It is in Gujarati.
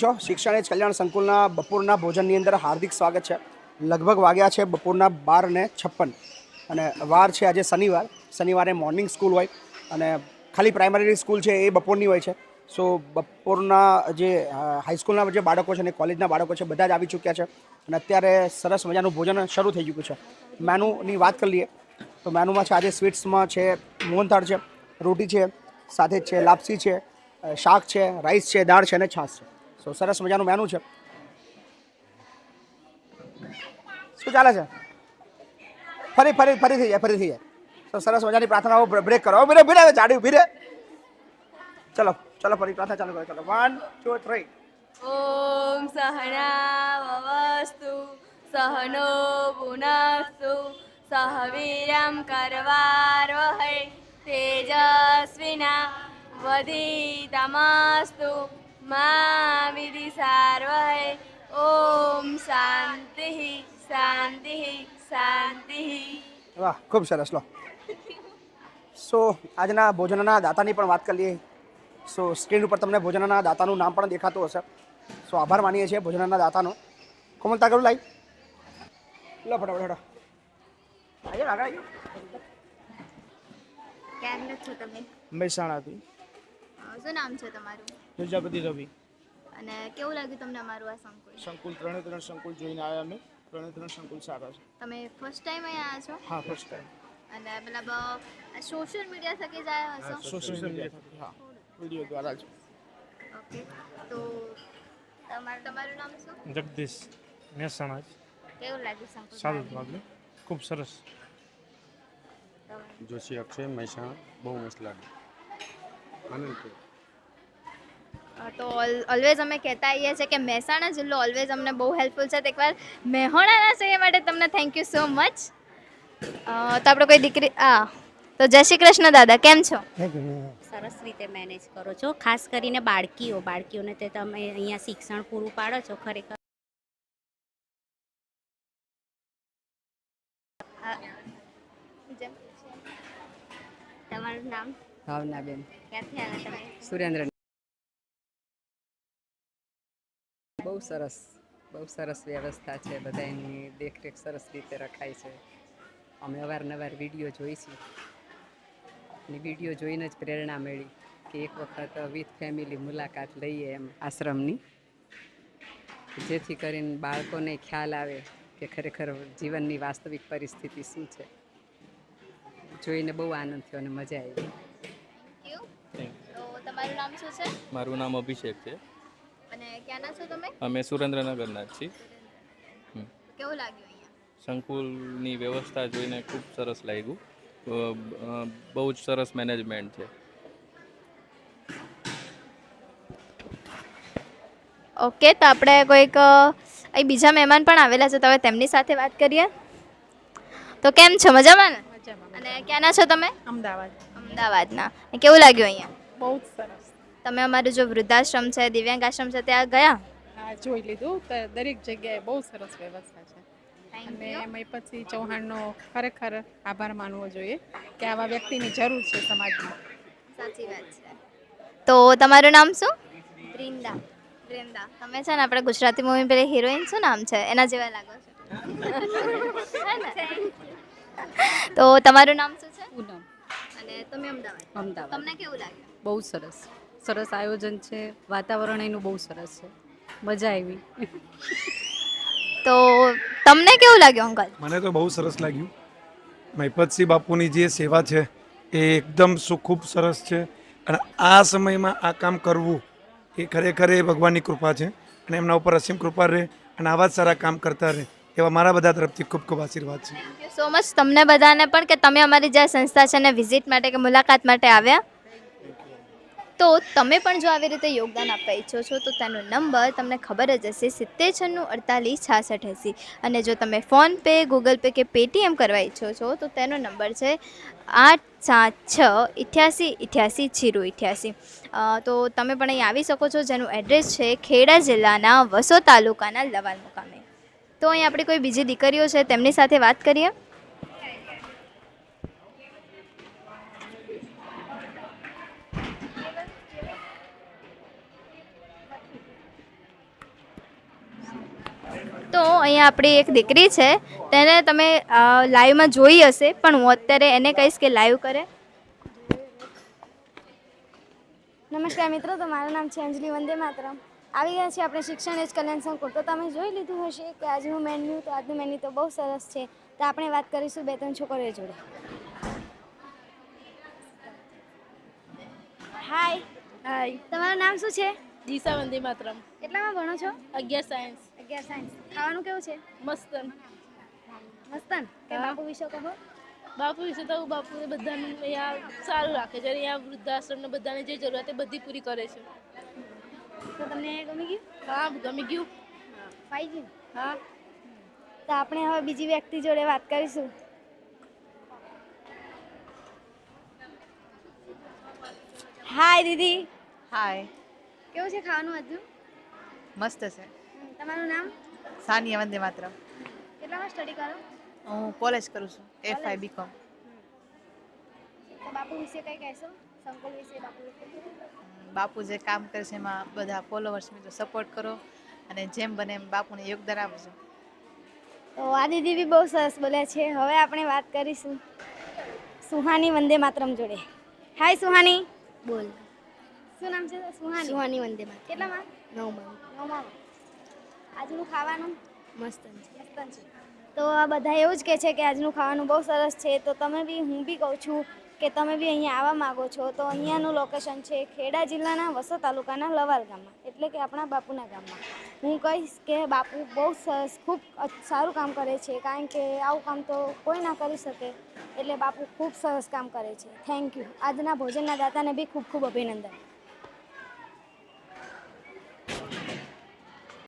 છો શિક્ષણ એજ કલ્યાણ સંકુલના બપોરના ભોજનની અંદર હાર્દિક સ્વાગત છે. લગભગ વાગ્યા છે બપોરના બાર ને છપ્પન. અને વાર છે આજે શનિવાર. શનિવારે મોર્નિંગ સ્કૂલ હોય અને ખાલી પ્રાઇમરી સ્કૂલ છે એ બપોરની હોય છે. સો બપોરના જે હાઈસ્કૂલના જે બાળકો છે અને કોલેજના બાળકો છે બધા જ આવી ચૂક્યા છે. અને અત્યારે સરસ મજાનું ભોજન શરૂ થઈ ચૂક્યું છે. મેનુની વાત કરી લઈએ તો મેનુમાં છે આજે સ્વીટ્સમાં છે મોહનથાળ છે, રોટી છે, સાથે જ છે લાપસી છે શાક છે રાઈસ છે, દાળ છે અને છાશ છે. સો સરસ મજાનું મેનુ છે. શું ચાલે છે? ફરી ફરી ફરી થઈ જાય, ફરી થઈ જાય. તો સરસ મજાની પ્રાર્થના બ્રેક કરો. ઊભી રે ઊભી રે જાડી ઊભી ચલો ચલો, ફરી પ્રાર્થના ચાલુ કરો. ચલો વન ટુ થ્રી ઓમ સહના વસ્તુ સહનો પુનસ્તુ સહવીરમ કરવારો હૈ તેજસ્વિના વધી તમાસ્તુ મા વિધિ ઓમ શાંતિ શાંતિ શાંતિ વાહ ખૂબ સરસ લો સો આજના ભોજનના દાતાની પણ વાત કરીએ સો સ્ક્રીન ઉપર તમને ભોજનના દાતાનું નામ પણ દેખાતું હશે સો આભાર માનીએ છીએ ભોજનના દાતાનો કોમલતા કરું લાઈ લો ફટાફટ ફટો આજે આગળ મહેસાણાથી। શું નામ છે તમારું? પ્રજાપતિ રવિ. અને કેવું લાગ્યું તમને અમારું આ સંકુલ? સંકુલ ત્રણે ત્રણ સંકુલ જોઈને આવ્યા અમે. ત્રણે ત્રણ સંકુલ સારા છે. તમે ફર્સ્ટ ટાઈમ અહીંયા આવ્યા છો? હા ફર્સ્ટ ટાઈમ અને મતલબ સોશિયલ મીડિયા થકી જ આવ્યા હશો? સોશિયલ મીડિયા થકી હા. વીડિયો દ્વારા જ. ઓકે તો તમારું તમારું નામ શું? જગદીશ મહેસાણા જ. કેવું લાગ્યું સંકુલ સારું જ લાગ્યું. ખૂબ સરસ. જોશી અક્ષય મહેસાણા. બહુ મસ્ત લાગે આનંદ થયો તો ઓલવેઝ અમે કહેતા આવીએ છીએ કે મહેસાણા જિલ્લો ઓલવેઝ અમને બહુ હેલ્પફુલ છે. તો એકવાર મહેસાણાના છે એ માટે તમને થેન્ક યુ સો મચ તો આપણે કોઈ દીકરી આ તો જય શ્રી કૃષ્ણ દાદા કેમ છો? સરસ રીતે મેનેજ કરો છો. ખાસ કરીને બાળકીઓ બાળકીઓને તે તમે અહીંયા શિક્ષણ પૂરું પાડો છો ખરેખર. તમારું નામ? ભાવનાબેન સુરેન્દ્ર બહુ સરસ બહુ સરસ વ્યવસ્થા છે બધાની દેખરેખ સરસ રીતે રખાય છે. અમે અવારનવાર વીડિયો જોઈશું અને વીડિયો જોઈને જ પ્રેરણા મળી કે એક વખત વિથ ફેમિલી મુલાકાત લઈએ એમ આશ્રમની. જેથી કરીને બાળકોને ખ્યાલ આવે કે ખરેખર જીવનની વાસ્તવિક પરિસ્થિતિ શું છે. જોઈને બહુ આનંદ થયો અને મજા આવી. તમારું નામ શું છે? મારું નામ અભિષેક છે. અને ક્યાંના છો તમે? અમે સુરેન્દ્રનગરના જ છીએ. કેવું લાગ્યું અહીંયા? સંકુલની વ્યવસ્થા જોઈને ખૂબ સરસ લાગ્યું. બહુ જ સરસ મેનેજમેન્ટ છે. ઓકે તો આપણે કોઈક અહીં બીજા મહેમાન પણ આવેલા છે તો હવે તેમની સાથે વાત કરીએ. તો કેમ છો? મજામાં ને? અને ક્યાંના છો તમે? અમદાવાદ. અમદાવાદના. કેવું લાગ્યું અહીંયા? બહુ જ સરસ. તમે અમારું જો વૃદ્ધાશ્રમ છે દિવ્યાંગ આશ્રમ છે ત્યાં ગયા? હા જોઈ લીધું. તો દરેક જગ્યાએ બહુ સરસ વ્યવસ્થા છે. અને એમાં પછી ચૌહાણનો ખરેખર આભાર માનવો જોઈએ કે આવા વ્યક્તિની જરૂર છે સમાજમાં. સાચી વાત છે. તો તમારું નામ શું? વૃંદા વૃંદા તમે છે ને આપણે ગુજરાતી મૂવી પેલી હિરોઈન શું નામ છે? એના જેવા લાગો છો. તો તમારું નામ શું છે? પૂનમ. અને તમે અમદાવાદ? અમદાવાદ. તમને કેવું લાગ્યું? બહુ સરસ. સરસ આયોજન છે. વાતાવરણ એનું બહુ સરસ છે. મજા આવી. તો તમને કેવું લાગ્યું અંકલ? મને તો બહુ સરસ લાગ્યું. મહિપતસિંહ બાપુની જે સેવા છે એ એકદમ ખૂબ સરસ છે. અને આ સમયમાં આ કામ કરવું એ ખરેખર એ ભગવાનની કૃપા છે. અને એમના ઉપર અસીમ કૃપા રહે અને આવા જ સારા કામ કરતા રહે એવા મારા બધા તરફથી ખૂબ ખૂબ આશીર્વાદ છે. સો મચ તમને બધાને પણ કે તમે અમારી જે સંસ્થા છે ને વિઝિટ માટે કે મુલાકાત માટે આવ્યા. તો તમે પણ જો આવી રીતે યોગદાન આપવા ઈચ્છો છો, તો તેનો નંબર તમને ખબર જ હશે સિત્તેર છન્નું અડતાલીસ છાસઠ એંસી. અને જો તમે ફોનપે ગૂગલ પે કે પેટીએમ કરવા ઈચ્છો છો, તો તેનો નંબર છે આઠ સાત છ ઇઠ્યાસી ઇઠ્યાસી જીરો ઇઠ્યાસી. તો તમે પણ અહીં આવી શકો છો, જેનું એડ્રેસ છે ખેડા જિલ્લાના વસો તાલુકાના લવાલ મુકામે તો અહીં આપણી કોઈ બીજી દીકરીઓ છે, તેમની સાથે વાત કરીએ. તો અહીંયા આપણી એક દીકરી છે તેને તમે લાઈવમાં જોઈ હશે પણ હું અત્યારે એને કહીશ કે લાઈવ કરે. નમસ્કાર મિત્રો તો મારું નામ છે અંજલિ વંદે માતરમ. આવી ગયા છે આપણે શિક્ષણ એજ કલ્યાણ સંકુલ. તો તમે જોઈ લીધું હશે કે આજનું મેન્યુ તો આજનું મેન્યુ તો બહુ સરસ છે. તો આપણે વાત કરીશું બે ત્રણ છોકરીઓ જોડે. હાય હાય તમારું નામ શું છે? દિશા વંદે માતરમ. કેટલામાં ભણો છો? અગિયાર સાયન્સ અગિયાર સાયન્સ ખાવાનું કેવું છે? મસ્તન. મસ્તન? કે બાપુ વિશે કહો? બાપુ વિશે તો બાપુ બધાને અહીંયા સારું રાખે છે. અને અહીંયા વૃદ્ધાશ્રમને બધાને જે જરૂરિયાત એ બધી પૂરી કરે છે. તો તમને ગમી ગયું? હા ગમી ગયું. ફાઈ ગયું? હા. તો આપણે હવે બીજી વ્યક્તિ જોડે વાત કરીશું. હાય દીદી. હાય કેવું છે ખાવાનું હજુ મસ્ત છે. તમારું નામ? સાનિયા વંદે માત્ર કેટલામાં સ્ટડી કરો? હું કોલેજ કરું છું એફ આઈ બીકોમ બાપુ વિશે કંઈ કહેશો? સંકુલ વિશે બાપુ વિશે? બાપુ જે કામ કરે છે એમાં બધા ફોલોવર્સ મિત્રો સપોર્ટ કરો અને જેમ બને એમ બાપુને યોગદાન આપજો. તો આ દીદી બી બહુ સરસ બોલ્યા છે. હવે આપણે વાત કરીશું સુહાની વંદે માતરમ જોડે. હાય સુહાની. બોલ. શું નામ છે? સુહાની. સુહાની વંદે માતરમ. કેટલામાં? નવમાં. નવમાં. આજનું ખાવાનું? મસ્ત મસ્ત છે. તો આ બધા એવું જ કહે છે કે આજનું ખાવાનું બહુ સરસ છે. તો તમે બી હું બી કહું છું કે તમે બી અહીંયા આવવા માગો છો તો અહીંયાનું લોકેશન છે ખેડા જિલ્લાના વસો તાલુકાના લવાલ ગામમાં એટલે કે આપણા બાપુના ગામમાં. હું કહીશ કે બાપુ બહુ સરસ ખૂબ સારું કામ કરે છે કારણ કે આવું કામ તો કોઈ ના કરી શકે એટલે બાપુ ખૂબ સરસ કામ કરે છે. થેન્ક યુ આજના ભોજનના દાતાને બી ખૂબ ખૂબ અભિનંદન.